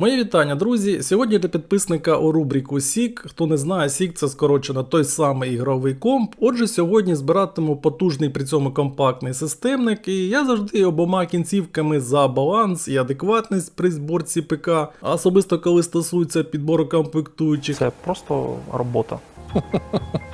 Моє вітання, друзі. Сьогодні для підписника у рубрику SIG. Хто не знає, SIG це скорочено той самий ігровий комп. Отже, сьогодні збиратиму потужний при цьому компактний системник, і я завжди обома кінцівками за баланс і адекватність при зборці ПК, а особисто коли стосується підбору комплектуючих. Це просто робота.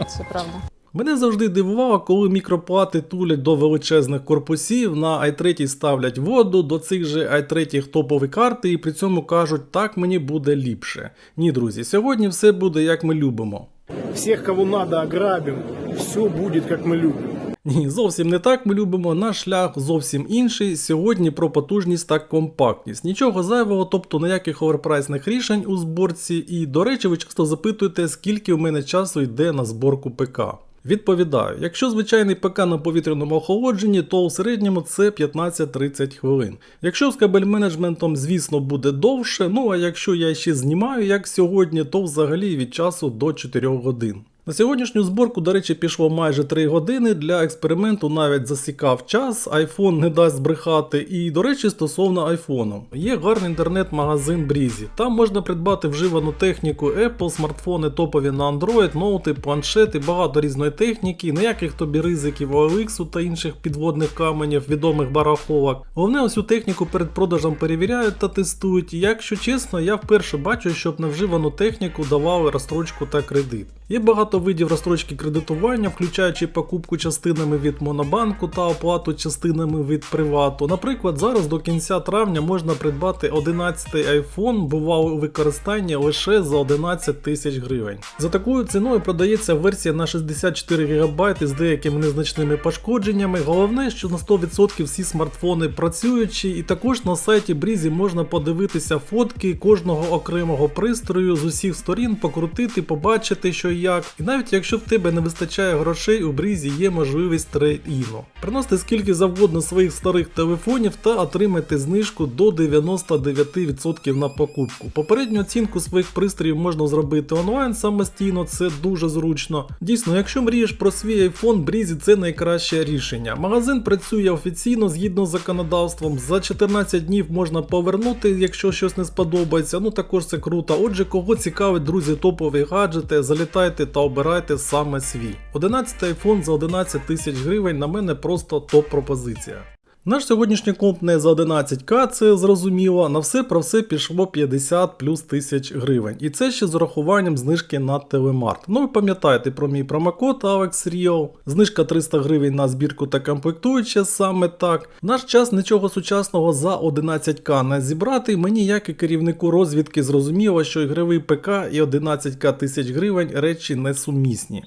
Це правда. Мене завжди дивувало, коли мікроплати тулять до величезних корпусів, на i3 ставлять воду до цих же i3 топові карти і при цьому кажуть, так мені буде ліпше. Ні, друзі, сьогодні все буде як ми любимо. Всех, кого надо, ограбим. Все будет, как мы любим. Ні, зовсім не так ми любимо. Наш шлях зовсім інший. Сьогодні про потужність та компактність. Нічого зайвого, тобто ніяких оверпрайсних рішень у зборці. І, до речі, ви часто запитуєте, скільки в мене часу йде на зборку ПК. Відповідаю, якщо звичайний ПК на повітряному охолодженні, то у середньому це 15-30 хвилин. Якщо з кабель менеджментом, звісно, буде довше, ну а якщо я ще знімаю, як сьогодні, то взагалі від часу до 4 годин. На сьогоднішню зборку, до речі, пішло майже 3 години. Для експерименту навіть засікав час, iPhone не дасть збрехати. І, до речі, стосовно iPhone. Є гарний інтернет-магазин Breezy. Там можна придбати вживану техніку Apple, смартфони топові на Android, ноути, планшети, багато різної техніки, ніяких тобі ризиків OLX та інших підводних каменів, відомих барахолок. Головне, цю техніку перед продажем перевіряють та тестують. Якщо чесно, я вперше бачу, щоб на вживану техніку давали розстрочку та кредит. Є багато видів розстрочки кредитування, включаючи покупку частинами від Монобанку та оплату частинами від привату. Наприклад, зараз до кінця травня можна придбати 11-й iPhone, бував у використанні лише за 11 тисяч гривень. За такою ціною продається версія на 64 ГБ з деякими незначними пошкодженнями. Головне, що на 100% всі смартфони працюючі, і також на сайті Брізі можна подивитися фотки кожного окремого пристрою з усіх сторін, покрутити, побачити, що і як. І навіть якщо в тебе не вистачає грошей, у Брізі є можливість трейд-іну. Приносите скільки завгодно своїх старих телефонів та отримайте знижку до 99% на покупку. Попередню оцінку своїх пристроїв можна зробити онлайн самостійно, це дуже зручно. Дійсно, якщо мрієш про свій iPhone, Брізі це найкраще рішення. Магазин працює офіційно згідно з законодавством. За 14 днів можна повернути, якщо щось не сподобається. Ну також це круто. Отже, кого цікавить, друзі, топові гаджети, залітайте та обирайте саме свій. 11 iPhone за 11 тисяч гривень на мене просто топ-пропозиція. Наш сьогоднішній комп не за 11к, це зрозуміло, на все про все пішло 50 плюс тисяч гривень. І це ще з урахуванням знижки на телемарт. Ну ви пам'ятаєте про мій промокод AlexReal, знижка 300 гривень на збірку та комплектуюче саме так. Наш час нічого сучасного за 11к не зібрати. Мені, як і керівнику розвідки, зрозуміло, що ігровий ПК і 11к тисяч гривень речі несумісні.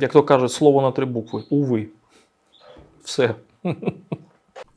Як то кажуть, слово на три букви. Уви. Все.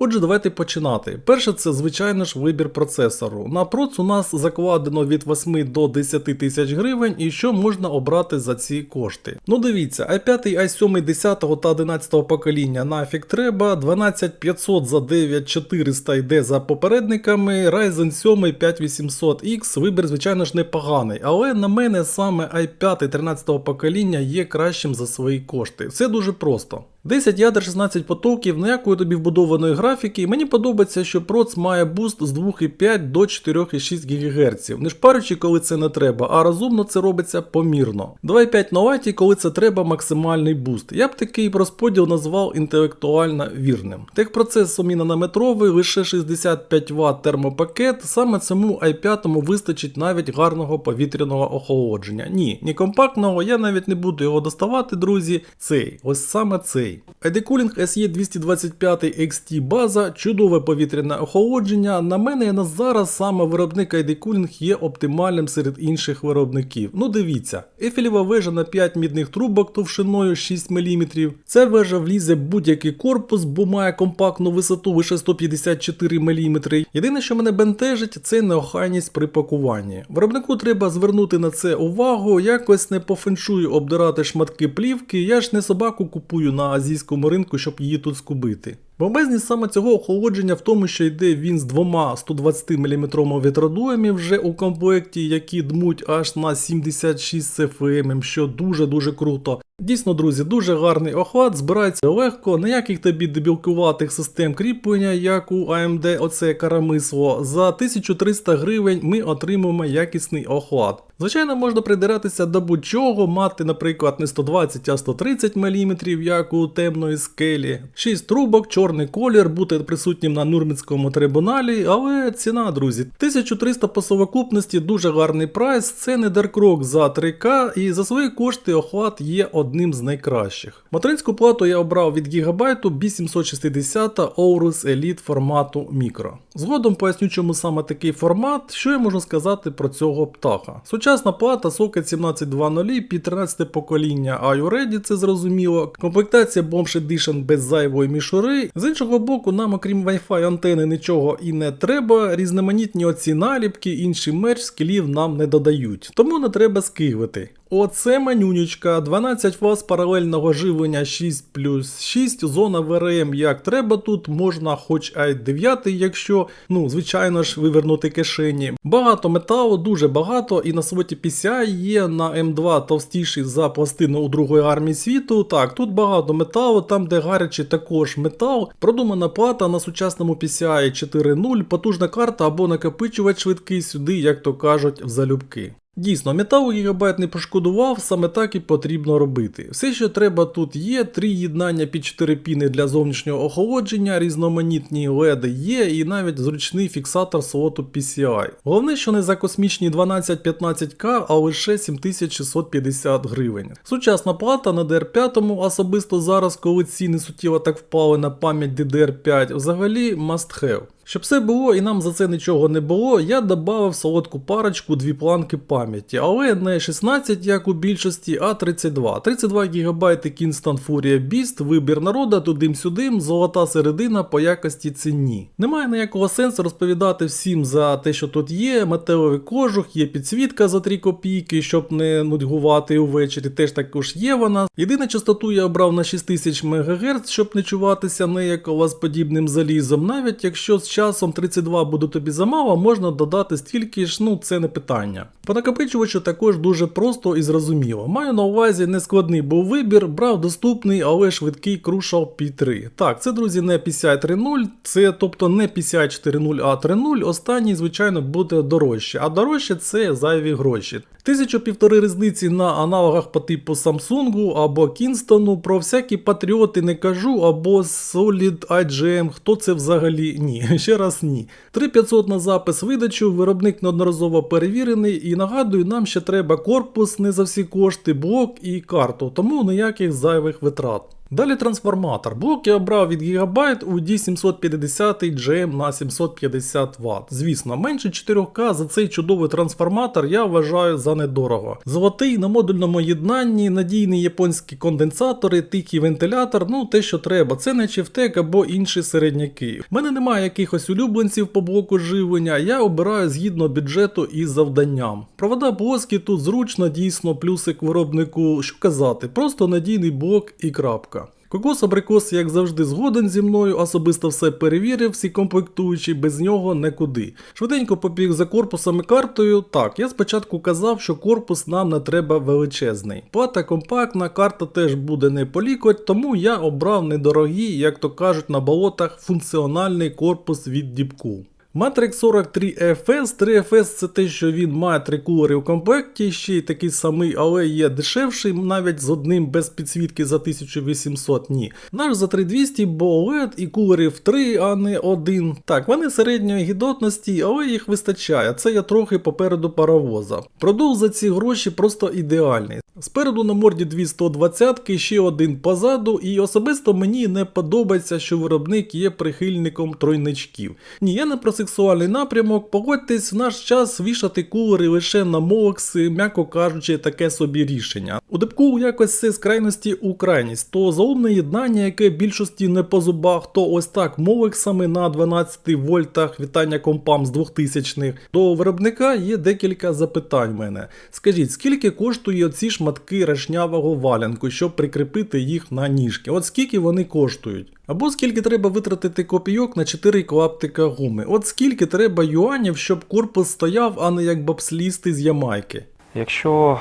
Отже, давайте починати. Перше, це звичайно ж вибір процесору. На проц у нас закладено від 8 до 10 тисяч гривень, і що можна обрати за ці кошти. Ну дивіться, i5, i7 10 та 11 покоління нафіг треба, 12500 за 9400 йде за попередниками, Ryzen 7 5800X, вибір, звичайно ж, непоганий, але на мене саме i5 13 покоління є кращим за свої кошти. Все дуже просто. 10 ядер 16 потоків, ніякої тобі вбудованої графіки. Мені подобається, що проц має буст з 2,5 до 4,6 ГГц. Не шпарючи, коли це не треба, а розумно це робиться помірно. 2,5 на коли це треба максимальний буст. Я б такий розподіл назвав інтелектуально вірним. Техпроцес нанометровий, лише 65 Вт термопакет, саме цьому i5 вистачить навіть гарного повітряного охолодження. Ні, ні компактного, я навіть не буду його доставати, друзі. Цей, ось саме цей. ID Cooling SE225 XT база, чудове повітряне охолодження. На мене на зараз саме виробник Cooling є оптимальним серед інших виробників. Ну дивіться, ефілєва вежа на 5 мідних трубок товщиною 6 мм. Ця вежа влізе в будь-який корпус, бо має компактну висоту лише 154 мм. Єдине, що мене бентежить, це неохайність при пакуванні. Виробнику треба звернути на це увагу, якось не по феншую обдирати шматки плівки. Я ж не собаку купую на азійському ринку, щоб її тут скубити. Бомбезність саме цього охолодження в тому, що йде він з двома 120 мм вітродуями вже у комплекті, які дмуть аж на 76 CFM, що дуже-дуже круто. Дійсно, друзі, дуже гарний охват, збирається легко, ніяких тобі дебілкуватих систем кріплення, як у AMD, оце карамисло. За 1300 гривень ми отримуємо якісний охват. Звичайно, можна придиратися до будь-чого, мати, наприклад, не 120, а 130 мм, як у темної скелі, 6 трубок, чорний колір, бути присутнім на Нюрнберзькому трибуналі, але ціна, друзі, 1300 по совокупності дуже гарний прайс, це не деркрок за 3К, і за свої кошти охват є одним з найкращих. Материнську плату я обрав від Гігабайту B760 Aorus Elite формату мікро. Згодом поясню, чому саме такий формат, що я можу сказати про цього птаха. Сучасна плата Socket 1720 під 13 покоління iOready, це зрозуміло. Комплектація Bombs Edition без зайвої мішури. З іншого боку, нам, окрім Wi-Fi антени, нічого і не треба. Різноманітні оці наліпки, інший мерч скілів нам не додають, тому не треба скигвити. Оце манюнечка, 12 фаз паралельного живлення 6 плюс 6, зона ВРМ як треба тут, можна хоч ай 9, якщо, ну, звичайно ж, вивернути кишені. Багато металу, дуже багато, і на своті PCI є на М2 товстіший за пластину у Другої армії світу. Так, тут багато металу, там де гарячий також метал, продумана плата на сучасному PCI 4.0, потужна карта або накопичувач швидкий сюди, як то кажуть, в залюбки. Дійсно, металу гігабайт не пошкодував, саме так і потрібно робити. Все, що треба тут є, три єднання під 4 піни для зовнішнього охолодження, різноманітні LED є і навіть зручний фіксатор слоту PCI. Головне, що не за космічні 12-15К, а лише 7650 гривень. Сучасна плата на DR5, особисто зараз, коли ціни суттєво так впали на пам'ять DDR5, взагалі must have. Щоб все було і нам за це нічого не було, я додав солодку парочку дві планки пам'яті, але не 16, як у більшості, а 32. 32 ГБ Kingston Furia Beast, вибір народа, тудим-сюдим, золота середина по якості ціні. Немає ніякого сенсу розповідати всім за те, що тут є. Металевий кожух, є підсвітка за 3 копійки, щоб не нудьгувати увечері, теж також є вона. Єдине частоту я обрав на 6000 МГц, щоб не чуватися неяково з подібним залізом, навіть якщо з часом 32 буде тобі замало, можна додати стільки ж, ну це не питання. По накопичувачу також дуже просто і зрозуміло. Маю на увазі нескладний був вибір, брав доступний, але швидкий Crucial P3. Так, це, друзі, не PCI 3.0, це тобто не PCI 4.0, а 3.0. Останній, звичайно, буде дорожче, а дорожче це зайві гроші. Тисячу півтори різниці на аналогах по типу Samsung або Kingston, про всякі патріоти не кажу, або Solid IGM, хто це взагалі ні. Ще раз ні. 3500 на запис видачу, виробник неодноразово перевірений і нагадую, нам ще треба корпус не за всі кошти, блок і карту, тому ніяких зайвих витрат. Далі трансформатор. Блок я обрав від Gigabyte у D750 GM на 750 Вт. Звісно, менше 4К за цей чудовий трансформатор я вважаю за недорого. Золотий на модульному єднанні, надійні японські конденсатори, тихий вентилятор, ну те, що треба. Це не Чевтек або інші середняки. У мене немає якихось улюбленців по блоку живлення, я обираю згідно бюджету і завданням. Провода плоскі тут зручно, дійсно, плюсик виробнику, що казати, просто надійний блок і крапка. Кокос Абрикос, як завжди, згоден зі мною, особисто все перевірив, всі комплектуючі, без нього некуди. Швиденько побіг за корпусом і картою. Так, я спочатку казав, що корпус нам не треба величезний. Плата компактна, карта теж буде не полікоть, тому я обрав недорогий, як то кажуть на болотах, функціональний корпус від Діпку. Matrix 43 FS, 3 FS це те, що він має три кулери у комплекті, ще й такий самий, але є дешевший, навіть з одним без підсвітки за 1800, ні. Наш за 3200, бо OLED і кулерів 3, а не один. Так, вони середньої гідотності, але їх вистачає. Це я трохи попереду паровоза. Продув за ці гроші просто ідеальний. Спереду на морді дві 120 ще один позаду, і особисто мені не подобається, що виробник є прихильником тройничків. Ні, я не про сексуальний напрямок, погодьтесь, в наш час вішати кулери лише на мокси, м'яко кажучи, таке собі рішення. У депку якось це з крайності у крайність, то заумне єднання, яке більшості не по зубах, то ось так мовексами на 12 вольтах вітання компам з 2000-х. До виробника є декілька запитань в мене. Скажіть, скільки коштує оці шматки решнявого валянку, щоб прикріпити їх на ніжки? От скільки вони коштують? Або скільки треба витратити копійок на 4 клаптика гуми? От скільки треба юанів, щоб корпус стояв, а не як бобслісти з Ямайки? Якщо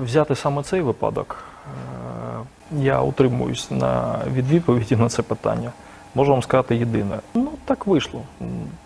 взяти саме цей випадок, е, Я утримуюсь на від відповіді на це питання. Можу вам сказати єдине. Ну, так вийшло.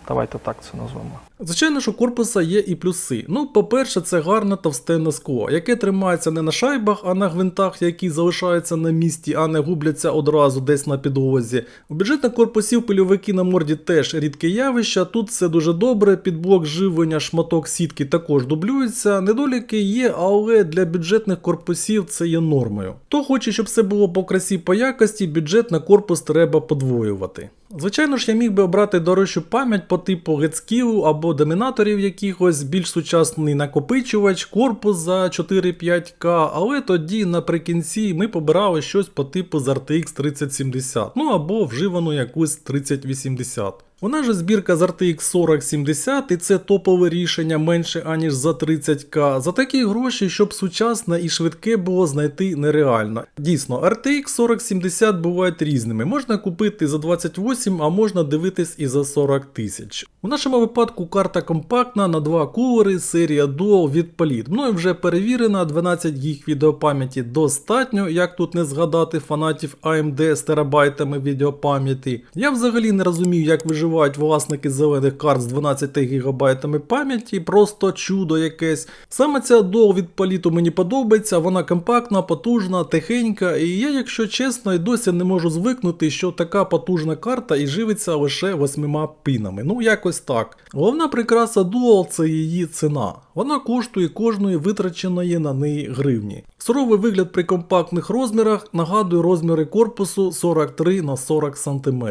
Давайте так це назвемо. Звичайно, що у корпуса є і плюси. Ну, по-перше, це гарне товстенне скло, яке тримається не на шайбах, а на гвинтах, які залишаються на місці, а не губляться одразу десь на підлозі. У бюджетних корпусів пильовики на морді теж рідке явище. Тут все дуже добре. Під блок живлення шматок сітки також дублюється. Недоліки є, але для бюджетних корпусів це є нормою. Хто хоче, щоб все було по красі по якості, бюджет на корпус треба подвоювати. Звичайно ж, я міг би обрати дорожчу пам'ять по типу гетскілу або домінаторів якихось, більш сучасний накопичувач, корпус за 4-5К, але тоді наприкінці ми побирали щось по типу з RTX 3070, ну або вживану якусь 3080. Вона ж збірка з RTX 4070 і це топове рішення менше аніж за 30к. За такі гроші, щоб сучасне і швидке було знайти нереально. Дійсно, RTX 4070 бувають різними. Можна купити за 28, а можна дивитись і за 40 тисяч. У нашому випадку карта компактна на два кулери, серія Dual від Polit. Мною вже перевірена, 12 гіг відеопам'яті достатньо, як тут не згадати фанатів AMD з терабайтами відеопам'яті. Я взагалі не розумію, як виживають власники зелених карт з 12 ГБ пам'яті, просто чудо якесь. Саме ця Dual від Polit мені подобається, вона компактна, потужна, тихенька, і я, якщо чесно, і досі не можу звикнути, що така потужна карта і живиться лише восьмима пинами. Ну, якось так. Головна прикраса Dual це її ціна. Вона коштує кожної витраченої на неї гривні. Суровий вигляд при компактних розмірах нагадує розміри корпусу 43 на 40 см.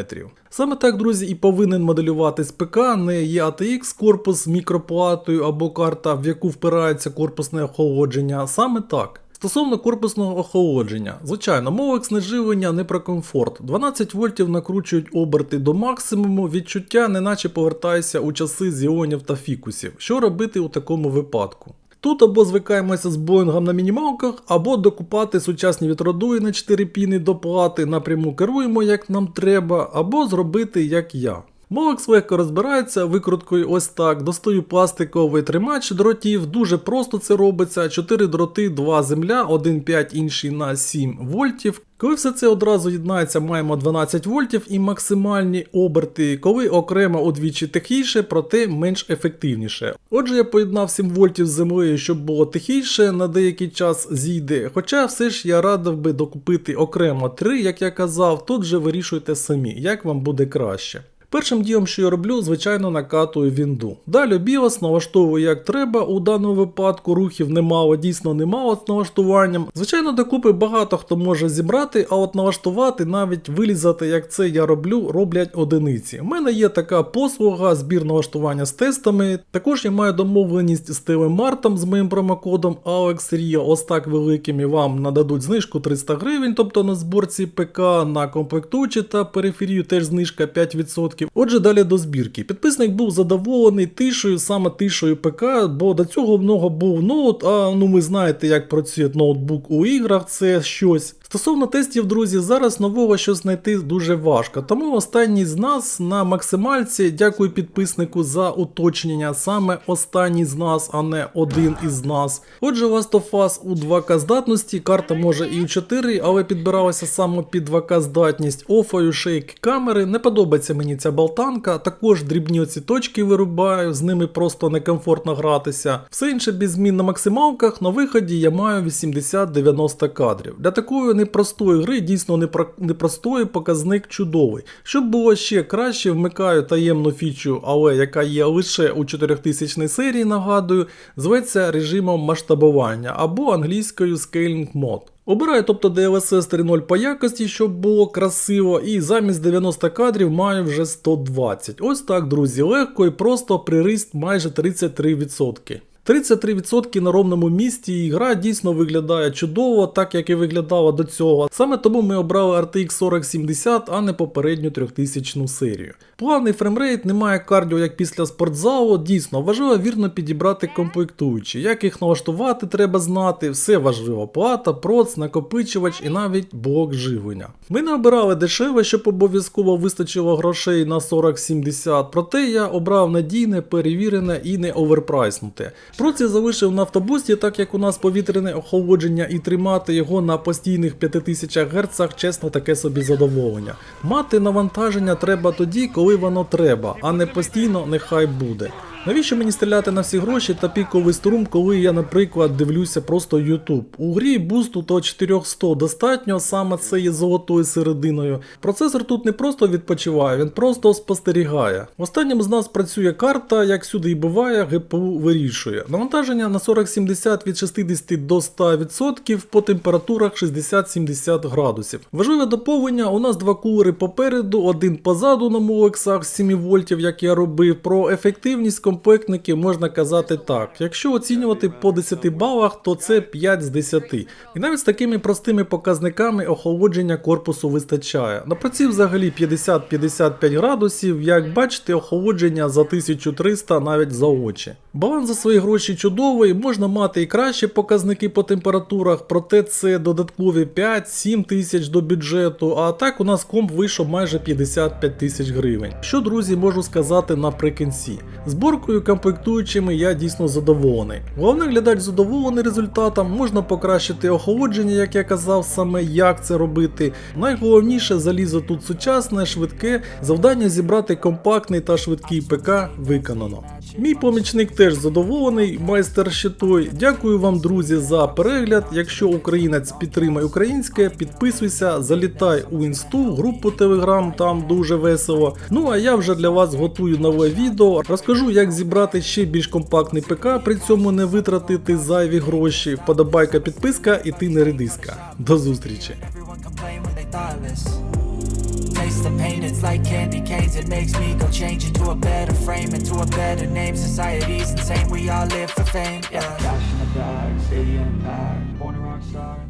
Саме так, друзі, і повинен моделюватись ПК, не є ATX корпус з мікроплатою або карта, в яку впирається корпусне охолодження. Саме так. Стосовно корпусного охолодження, звичайно, мова знеживлення не про комфорт. 12 вольтів накручують оберти до максимуму, відчуття, неначе повертаєшся у часи з іонів та фікусів. Що робити у такому випадку? Тут або звикаємося з Боїнгом на мінімалках, або докупати сучасні вітродуї на 4 піни до плати, напряму керуємо як нам треба, або зробити як я. Мовекс легко розбирається викруткою ось так. Достаю пластиковий тримач дротів, дуже просто це робиться. 4 дроти, 2 земля, 1,5 інший на 7 вольтів. Коли все це одразу єднається, маємо 12 вольтів і максимальні оберти, коли окремо удвічі тихіше, проте менш ефективніше. Отже, я поєднав 7 вольтів з землею, щоб було тихіше, на деякий час зійде. Хоча все ж я радив би докупити окремо 3, як я казав, тут же вирішуйте самі, як вам буде краще. Першим ділом, що я роблю, звичайно, накатую вінду. Далі BIOS налаштовую як треба. У даному випадку рухів немало, дійсно немало з налаштуванням. Звичайно, докупи багато хто може зібрати, а от налаштувати, навіть вилізати, як це я роблю, роблять одиниці. У мене є така послуга, збір налаштування з тестами. Також я маю домовленість з Телемартом з моїм промокодом AlexRio. Ось так великим і вам нададуть знижку 300 гривень, тобто на зборці ПК, на комплектуючі та периферію теж знижка 5%. Отже, далі до збірки. Підписник був задоволений тишею, саме тишею ПК, бо до цього в нього був ноут, а ну ви знаєте, як працює ноутбук у іграх, це щось. Стосовно тестів, друзі, зараз нового щось знайти дуже важко. Тому останній з нас на максимальці, дякую підписнику за уточнення, саме останній з нас, а не один із нас. Отже, Last of Us у 2К здатності, карта може і у 4, але підбиралася саме під 2К здатність, офаю шейк камери. Не подобається мені ця болтанка. Також дрібні оці точки вирубаю, з ними просто некомфортно гратися. Все інше без змін на максималках. На виході я маю 80-90 кадрів. Для такої непростої гри, дійсно непро- непростої показник чудовий. Щоб було ще краще, вмикаю таємну фічу, але яка є лише у 4000 серії, нагадую, зветься режимом масштабування або англійською Scaling Mode. Обираю тобто DLSS 3.0 по якості, щоб було красиво, і замість 90 кадрів маю вже 120. Ось так, друзі, легко і просто приріст майже 33%. 33% на ровному місці і гра дійсно виглядає чудово, так як і виглядала до цього. Саме тому ми обрали RTX 4070, а не попередню 3000 серію. Плавний фреймрейт, немає кардіо як після спортзалу. Дійсно, важливо вірно підібрати комплектуючі. Як їх налаштувати, треба знати. Все важливо. Плата, проц, накопичувач і навіть блок живлення. Ми не обирали дешеве, щоб обов'язково вистачило грошей на 4070, проте я обрав надійне, перевірене і не оверпрайснуте. Проці залишив на автобусі, так як у нас повітряне охолодження, і тримати його на постійних 5000 Гц, чесно, таке собі задоволення. Мати навантаження треба тоді, коли воно треба, а не постійно нехай буде. Навіщо мені стріляти на всі гроші та піковий струм, коли я, наприклад, дивлюся просто YouTube? У грі бусту до 400 достатньо, саме це є золотою серединою. Процесор тут не просто відпочиває, він просто спостерігає. Останнім з нас працює карта, як сюди і буває, ГПУ вирішує. Навантаження на 4070 від 60 до 100% по температурах 60-70 градусів. Важливе доповнення: у нас два кулери попереду, один позаду на мулексах 7 вольтів, як я робив. Про ефективність комплектників можна казати так. Якщо оцінювати по 10 балах, то це 5 з 10. І навіть з такими простими показниками охолодження корпусу вистачає. На праці взагалі 50-55 градусів, як бачите, охолодження за 1300 навіть за очі. Баланс за свої гроші чудовий, можна мати і кращі показники по температурах, проте це додаткові 5-7 тисяч до бюджету, а так у нас комп вийшов майже 55 тисяч гривень. Що, друзі, можу сказати наприкінці. Зборкою комплектуючими я дійсно задоволений. Головний глядач задоволений результатом, можна покращити охолодження, як я казав, саме як це робити. Найголовніше залізо тут сучасне, швидке, завдання зібрати компактний та швидкий ПК виконано. Мій помічник теж задоволений, майстер щитой. Дякую вам, друзі, за перегляд. Якщо українець підтримає українське, підписуйся, залітай у інсту, групу Telegram, там дуже весело. Ну а я вже для вас готую нове відео. Розкажу, як зібрати ще більш компактний ПК, при цьому не витратити зайві гроші. Вподобайка, підписка і ти не редиска. До зустрічі! The pain, it's like candy canes. It makes me go change into a better frame, into a better name. Society's insane, we all live for fame. Yeah. Cash in the bag, stadium packed, born a rock star.